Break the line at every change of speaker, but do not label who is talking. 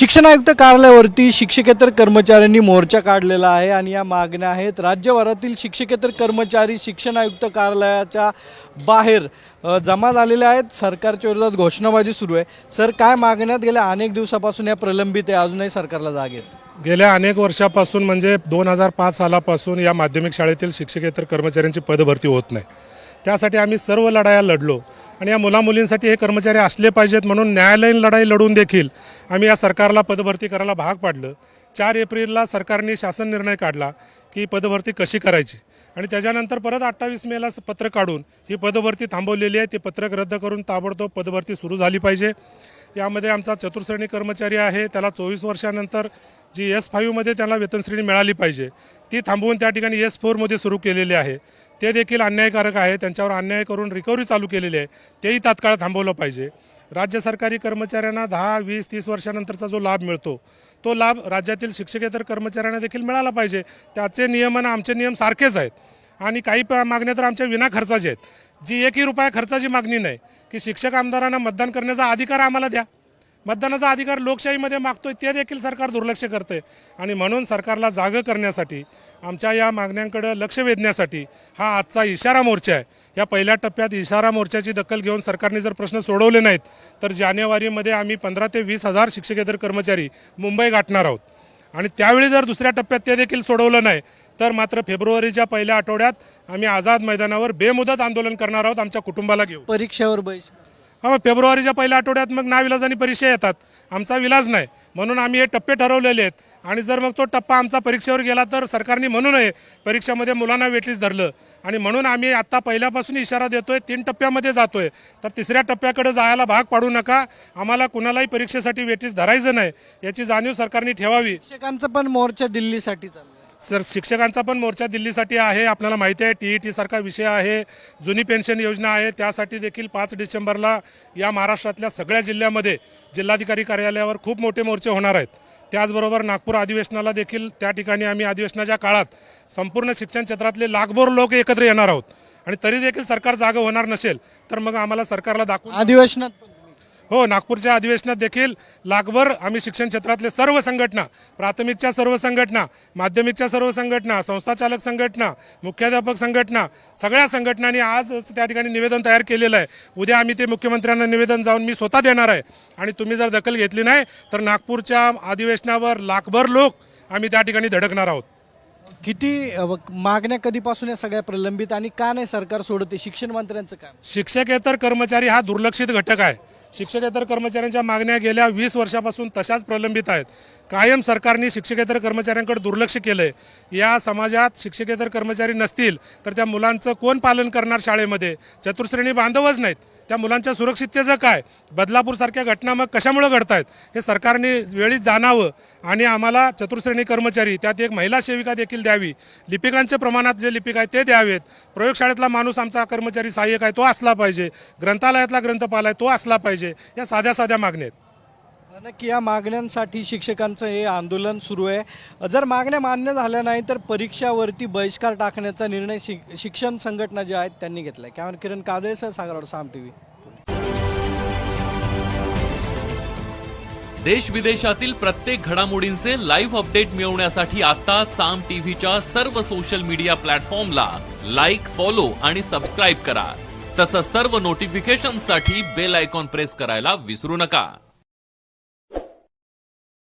शिक्षण आयुक्त कार्यालयावरती शिक्षकेतर कर्मचाऱ्यांनी मोर्चा काढलेला आहे आणि या मागण्या आहेत. राज्यभरातील शिक्षकेतर कर्मचारी शिक्षण आयुक्त कार्यालयाच्या बाहेर जमा झालेले आहेत. सरकारच्या विरोधात घोषणाबाजी सुरू आहे. सर काय मागण्यात गेल्या अनेक दिवसापासून या प्रलंबित आहे? अजूनही सरकारला जाग येत
गेल्या अनेक वर्षापासून म्हणजे दोन हजार पाच सालापासून या माध्यमिक शाळेतील शिक्षकेतर कर्मचाऱ्यांची पदभरती होत नाही. त्यासाठी आम्ही सर्व लढाया लढलो. आणि या मुलामुलींसाठी हे कर्मचारी असले पाहिजेत म्हणून न्यायालयीन लढाई लढून देखील आम्ही या सरकारला पदभरती करायला भाग पाडलं. चार एप्रिलला सरकारने शासन निर्णय काढला की पदभरती कशी करायची? आणि त्याच्यानंतर परत अठ्ठावीस मेला पत्र काढून ही पदभरती थांबवलेली आहे. ती पत्रक रद्द करून ताबडतोब पदभरती सुरू झाली पाहिजे. यामध्ये आमचा चतुर्श्रेणी कर्मचारी आहे. त्याला चोवीस वर्षानंतर जी एस फाईव्हमध्ये त्याला वेतनश्रेणी मिळाली पाहिजे. ती थांबवून त्या ठिकाणी एस फोरमध्ये सुरू केलेली आहे. ते देखील अन्यायकारक आहे. त्यांच्यावर अन्याय करून रिकव्हरी चालू केलेली आहे. तेही तात्काळ थांबवलं पाहिजे. राज्य सरकारी कर्मचाऱ्यांना दहा वीस तीस वर्षानंतरचा जो लाभ मिळतो तो लाभ राज्यातील शिक्षकेतर कर्मचाऱ्यांना देखील मिळाला पाहिजे. त्याचे नियम आणि आमचे नियम सारखेच आहेत. आणि काही प- मागण्या तर आमच्या विना खर्चाचे आहेत. जी एकही रुपया खर्चाची मागणी नाही की शिक्षक आमदारांना मतदान करण्याचा अधिकार आम्हाला द्या. मतदानाचा अधिकार लोकशाहीमध्ये मागतोय ते देखील सरकार दुर्लक्ष करते आणि म्हणून सरकारला जागं करण्यासाठी आमच्या या मागण्यांकडे लक्ष वेधण्यासाठी हा आजचा इशारा मोर्चा आहे. या पहिल्या टप्प्यात इशारा मोर्चाची दखल घेऊन सरकारने जर प्रश्न सोडवले नाहीत तर जानेवारीमध्ये आम्ही पंधरा ते वीस हजार शिक्षकेतर कर्मचारी मुंबई गाठणार आहोत. आणि त्यावेळी जर दुसऱ्या टप्प्यात ते देखील सोडवलं नाही तर मात्र फेब्रुवारीच्या पहिल्या आठवड्यात आम्ही आझाद मैदानावर बेमुदत आंदोलन करणार आहोत आमच्या कुटुंबाला घेऊन.
परीक्षेवर बहिष्कार
हा मग फेब्रुवारीच्या पहिल्या आठवड्यात मग नाविलाजानी परीक्षा येतात. आमचा विलाज नाही. म्हणून आम्ही हे टप्पे ठरवलेले आहेत. आणि जर मग तो टप्पा आमचा परीक्षेवर गेला तर सरकारने म्हणू नये परीक्षेमध्ये मुलांना वेटीस धरलं. आणि म्हणून आम्ही आत्ता पहिल्यापासून इशारा देतोय तीन टप्प्यामध्ये जातोय. तर तिसऱ्या टप्प्याकडे जायला भाग पाडू नका. आम्हाला कुणालाही परीक्षेसाठी वेटीस धरायचं नाही. याची जाणीव सरकारने ठेवावी.
शिक्षकांचा पण मोर्चा दिल्लीसाठी चालला
सर शिक्षकांचा पण मोर्चा दिल्लीसाठी आहे आपल्याला माहिती आहे टी ई टी सारखा विषय आहे जुनी पेन्शन योजना आहे त्यासाठी देखील पाच डिसेंबरला या महाराष्ट्रातल्या सगळ्या जिल्ह्यामध्ये जिल्हाधिकारी कार्यालयावर खूप मोठे मोर्चे होणार आहेत. त्याचबरोबर नागपूर अधिवेशनाला देखील त्या ठिकाणी आम्ही अधिवेशनाच्या काळात संपूर्ण शिक्षण क्षेत्रातले लाखभर लोक एकत्र येणार आहोत. आणि तरी देखील सरकार जागं होणार नसेल तर मग आम्हाला सरकारला दाखवून
अधिवेशनात
हो नागपूरच्या अधिवेशनात देखील लाखभर आम्ही शिक्षण क्षेत्रातले सर्व संघटना प्राथमिकच्या सर्व संघटना माध्यमिकच्या सर्व संघटना संस्थाचालक संघटना मुख्याध्यापक संघटना सगळ्या संघटनांनी आजच त्या ठिकाणी निवेदन तयार केलेलं आहे. उद्या आम्ही ते मुख्यमंत्र्यांना निवेदन जाऊन मी स्वतः देणार आहे. आणि तुम्ही जर दखल घेतली नाही तर नागपूरच्या अधिवेशनावर लाखभर लोक आम्ही त्या ठिकाणी धडकणार आहोत.
किती मागण्या कधीपासून या सगळ्या प्रलंबित आणि का नाही सरकार सोडते शिक्षण मंत्र्यांचं काम.
शिक्षकेतर कर्मचारी हा दुर्लक्षित घटक आहे. शिक्षकेतर कर्मचाऱ्यांच्या मागण्या गेल्या वीस वर्षापासून तशाच प्रलंबित आहेत. कायम सरकारने शिक्षकेतर कर्मचाऱ्यांकडे दुर्लक्ष केलं आहे या समाजात शिक्षकेतर कर्मचारी नसतील तर त्या मुलांचं कोण पालन करणार शाळेमध्ये? चतुर्श्रेणी बांधवच नाहीत. त्या मुलांच्या सुरक्षिततेचं काय? बदलापूरसारख्या घटना मग कशामुळं घडत आहेत हे सरकारने वेळीच जाणावं आणि आम्हाला चतुर्श्रेणी कर्मचारी त्यात एक महिला सेविका देखील द्यावी. लिपिकांच्या प्रमाणात जे लिपिक आहे ते द्यावेत. प्रयोगशाळेतला माणूस आमचा कर्मचारी सहाय्यक आहे तो असला पाहिजे. ग्रंथालयातला ग्रंथपाल आहे तो असला पाहिजे. या साध्या साध्या मागण्या आहेत.
नक्की या मागण्यांसाठी शिक्षकांचं हे आंदोलन सुरू आहे. जर मागण्या मान्य झाल्या नाही तर परीक्षावरती बहिष्कार टाकण्याचा निर्णय शिक शिक्षण संघटना ज्या आहेत त्यांनी घेतला आहे कॅमेरा किरण कादळेसह सागरवाड साम टी व्ही.
देश विदेशातील प्रत्येक घडामोडींचे लाईव्ह अपडेट मिळवण्यासाठी आता साम टीव्हीच्या सर्व सोशल मीडिया प्लॅटफॉर्मला लाईक फॉलो आणि सबस्क्राईब करा. तसंच सर्व नोटिफिकेशनसाठी बेल आयकॉन प्रेस करायला विसरू नका.